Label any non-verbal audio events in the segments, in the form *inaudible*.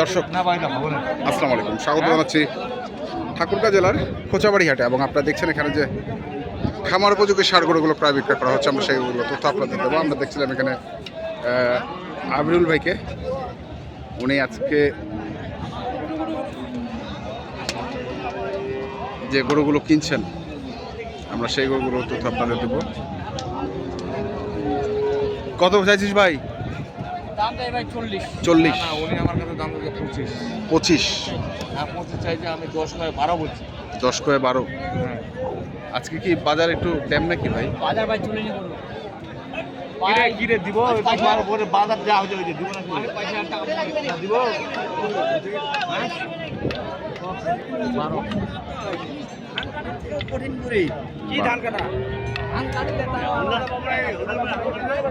দর্শক আসসালামু আলাইকুম। স্বাগত জানাচ্ছি ঠাকুরগাঁ জেলার খোঁচাবাড়ি হাটে এবং আপনারা দেখছেন এখানে যে খামার উপযোগী সার গরুগুলো প্রায় বিক্রয় করা হচ্ছে। আমরা সেইগুলো তথ্য আপনাদের দেবো। আমরা দেখছিলাম এখানে আহ, আমিরুল ভাইকে। উনি আজকে যে গরুগুলো কিনছেন আমরা সেই গরুগুলো তথ্য আপনাদের দেবো। কত চাইছিস ভাই? চল্লিশ। উনি আমার কাছে দাম দিচ্ছে পঁচিশ। পঁচিশ। হ্যাঁ পঁচিশ চাইছে আমি দশ নয় বারো বলছি। দশ করে বারো। আজকে কি বাজার একটু ড্যাম নাকি ভাই? বাজার ভাই চলে নি করব কিরে কিরে দিব? উপরে বাজার যা হয়েছে হয়েছে দিব না কি? পয়সা টাকা না দিব হ্যাঁ? করে কি ধান কাটা? ধান কাটলে সিঙ্গি বানবে হ্যাঁ হিসাব করে দেখে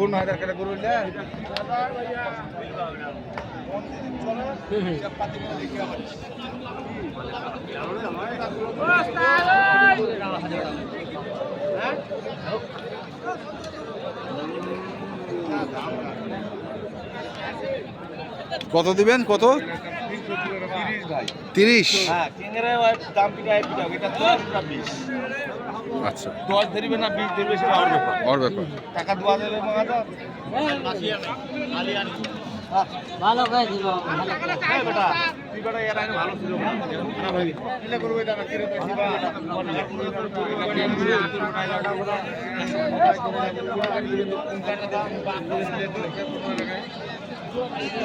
কোন হাজার করে গরু কত দিবেন? কত? ভাই। তিরিশ? হ্যাঁ কিংরে দাম পিটা পিটা এটা দশ না বিশ আচ্ছা। দশ ধরবে না বিশ ধরবে সেটা আমার ব্যাপার। ওর ব্যাপার। টাকা দু হাজার ভালো করে দিব। হ্যাঁ বেটা তুই বেটা এর আগে ভালো ছিল হয়ে গেছে কিলে করবে টাকা কিরে পেছি বা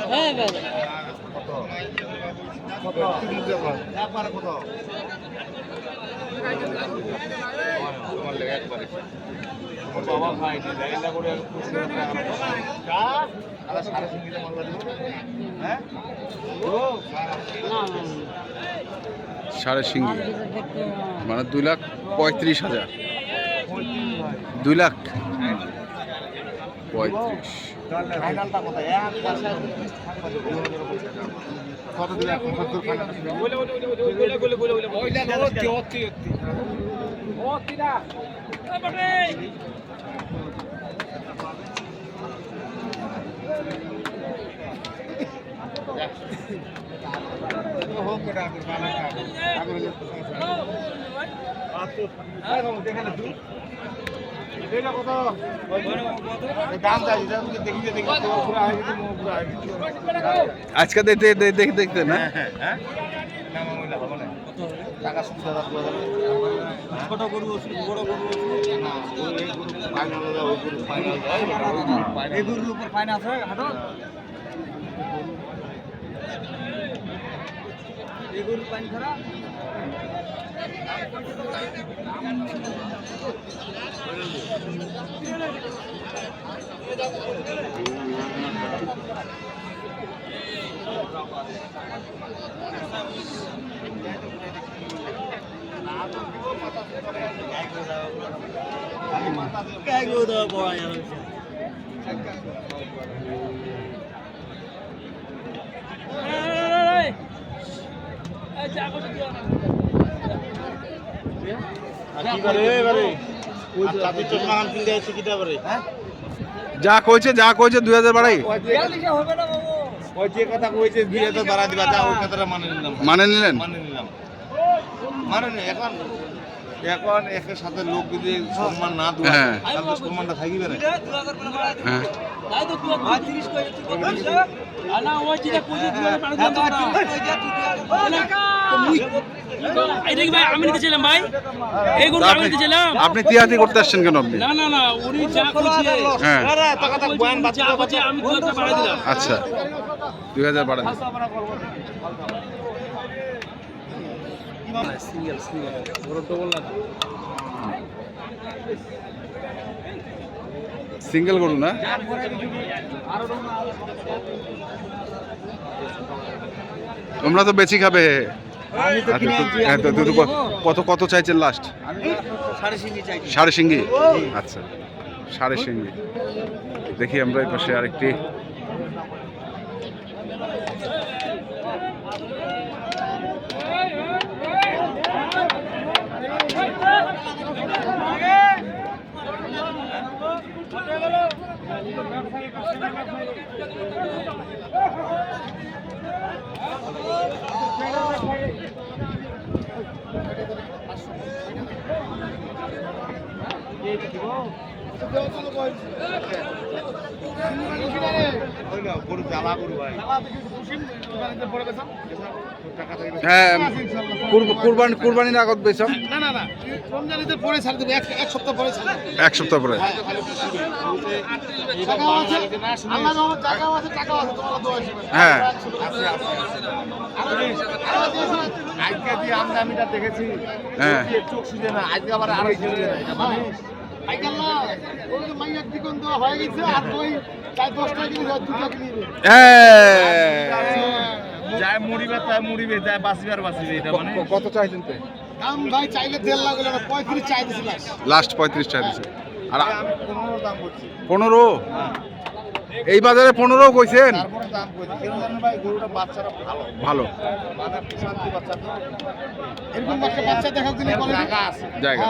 হ্যাঁ কত? কত? হ্যাঁ সাড়ে সিঙ্গি। মানে দুই লাখ পঁয়ত্রিশ হাজার। দুই লাখ পঁয়ত্রিশ। ফাইনালটা আগে আজকে দেখতে না হ্যাঁ হ্যাঁ ছোট গরু বড় গরু এই গরুর উপর ফাইনাল আছে হাটো এই গরু পানি খারা গাই গো দাও বড় যাবে যা কইছে যা কইছে দুই হাজার বাড়াই। হবে ওই যে কথা কইছে দুই হাজার বাড়া দিবা যা ওই কথাটা মানে নিলাম মানে নিলেন? মানে নিলাম মানে নি, এখন এখন একের সাথে লোক যদি সম্মান না হ্যাঁ। তাহলে সম্মানটা থাকিবে না হ্যাঁ তাই তো তুই 35 কই তুই বলছিস আনা ওই চিটা কুজি তুই পানি দাও ভাই আমি নিতে ভাই? এই গরু আমি নিতে আপনি তিয়াতি করতে আসছেন কেন আপনি? না না না উনি যা করছে হ্যাঁ। যা করছে আমি দু দিলাম আচ্ছা দুই হাজার বাড়াই সিঙ্গেল সিঙ্গেল বড় ডবল না সিঙ্গেল গরু না? তোমরা তো বেশি খাবে। কত কত চাইছেন লাস্ট সাড়ে সিঙ্গি আচ্ছা। সাড়ে সিঙ্গি। দেখি আমরা এই পাশে আরেকটি হ্যাঁ কুরবানি কুরবানির আগত বেচাম না না না রমজান পরে ছাড় দেবে এক সপ্তাহ পরে ছাড় এক সপ্তাহ দোয়া হ্যাঁ আজকে যে আমদামিটা দেখেছি হ্যাঁ চোখ সুজে না আজকে আবার আড়াইশো হয়ে। মানে হয়ে হ্যাঁ। মানে। কত চাইছেন দাম ভাই চাইলে দেড় লাখ পঁয়ত্রিশ লাস্ট পঁয়ত্রিশ আর পনেরো পনেরো? এই বাজারে পনেরো কইছেন? তারপরে দাম করছি ভাই গরুটা বাচ্চারা ভালো। জায়গা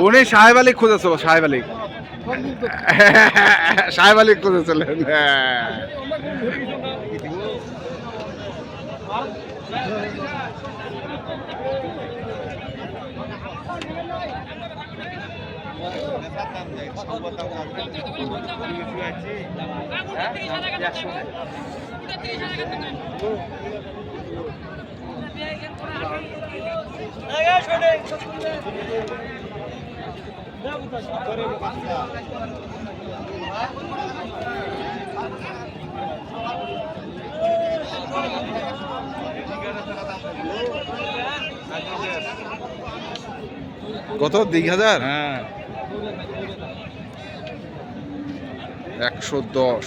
উনি সাহেব আলী খুঁজেছিল সাহেব আলী। সাহেব আলী খুঁজেছিলেন হ্যাঁ। কত? দিক হাজার? হ্যাঁ। একশো দশ।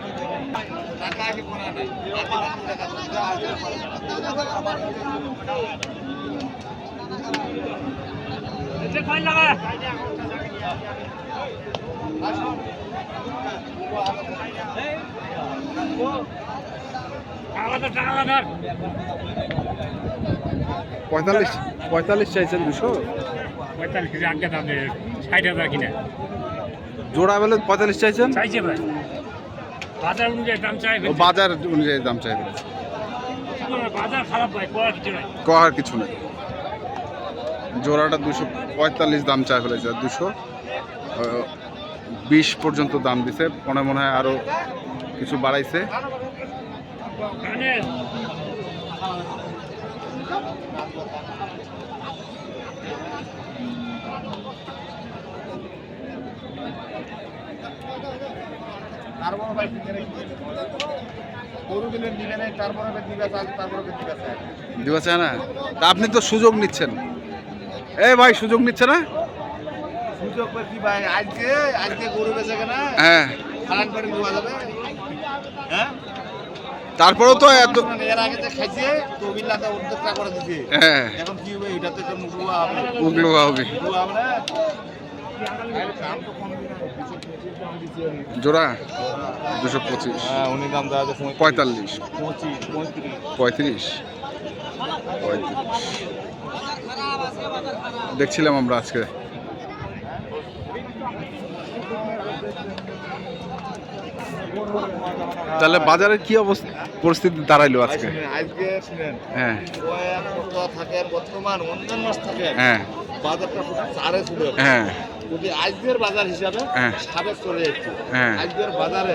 পঁয়তাল্লিশ পঁয়তাল্লিশ চাইছেন দুশো? পঁয়তাল্লিশ আগে দাম ষাট হাজার কিনে। জোড়া বলে পঁয়তাল্লিশ চাইছেন? চাইছে ভাই। বাজার অনুযায়ী দাম চাই বাজার অনুযায়ী দাম চাইবেন বাজার খারাপ ভাই করার কিছু নাই কহার কিছু নেই। জোড়াটা দুশো পঁয়তাল্লিশ দাম চাই ফেলেছে দুশো বিশ পর্যন্ত দাম দিছে মনে মনে হয় আরও কিছু বাড়াইছে। তারপরে ভাই গরু কিনে নিবে না তারপরে দিবে তারপরে দিবে আছে। দিবা চায় না? তা আপনি তো সুযোগ নিচ্ছেন। এ ভাই সুযোগ নিচ্ছে না? সুযোগ কি ভাই আজকে আজকে গরু বেচে কেনা। হ্যাঁ। খালান করে দেওয়া যাবে। হ্যাঁ? তারপরেও তো এত এর আগে যে খাইছে তো বিল্লাতে উদ্যোগটা করে দিছে। হ্যাঁ। এখন কি হবে? তো জোড়া দুশো পঁচিশ। হ্যাঁ উনি দাম দেওয়া পঁয়তাল্লিশ। পঁয়ত্রিশ। দেখছিলাম আমরা আজকে। তাহলে বাজারের কি অবস্থা পরিস্থিতি দাঁড়াইলো আজকে? আজকে শুনেন হ্যাঁ। থাকে বর্তমান মাস থাকে। হ্যাঁ। বাজারটা হ্যাঁ। যদি আজকের বাজার হিসাবে হ্যাঁ। সাবেক চলে যাচ্ছে হ্যাঁ। আজকের বাজারে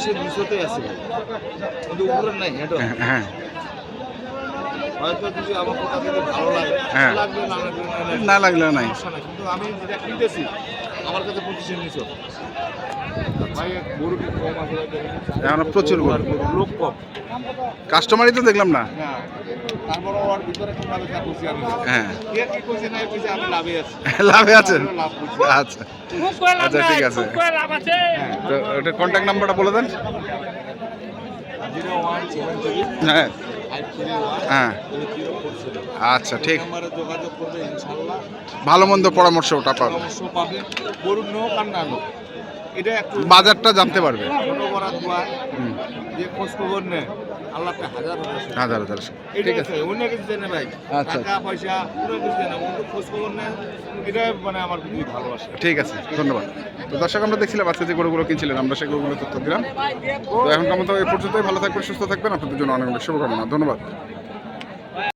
সে দুশোতে আছে কিন্তু উপরে নাই হেঁটো হ্যাঁ, হ্যাঁ হয়তো যদি আমার কথা যদি ভালো লাগে। লাগবে না লাগলে নাই কিন্তু আমি যেটা কিনতেছি আমার কাছে পঁচিশে নিচো এখন প্রচুর লোক কম। কাস্টমারই তো দেখলাম না। না তারপর ওর ভিতরে কোন ভাবে খুশি আমি হ্যাঁ। *laughs* লাভে আছেন? আচ্ছা। আচ্ছা, ঠিক আছে। তো এটা কন্ট্যাক্ট নাম্বারটা বলে দেন। হ্যাঁ। হ্যাঁ। আচ্ছা ঠিক। ভালো মন্দ পরামর্শ ওটা পাবে এটা একটু বাজারটা জানতে পারবে। যে খোঁজ খবর নেয় আল্লাহকে হাজার হাজার হাজার ঠিক আছে আছে। অন্য কিছু জানে ভাই। আচ্ছা। টাকা পয়সা কোনো কিছু জানে না কিন্তু খোঁজ খবর নেয় এটা মানে আমার খুবই ভালোবাসা। ঠিক আছে ধন্যবাদ। তো দর্শক আমরা দেখছিলাম আজকে যে গরুগুলো কিনছিলেন আমরা সেই গরুগুলো তথ্য দিলাম। তো এখনকার মতো এই পর্যন্তই। ভালো থাকবেন সুস্থ থাকবেন। আপনাদের জন্য অনেক অনেক শুভকামনা। ধন্যবাদ।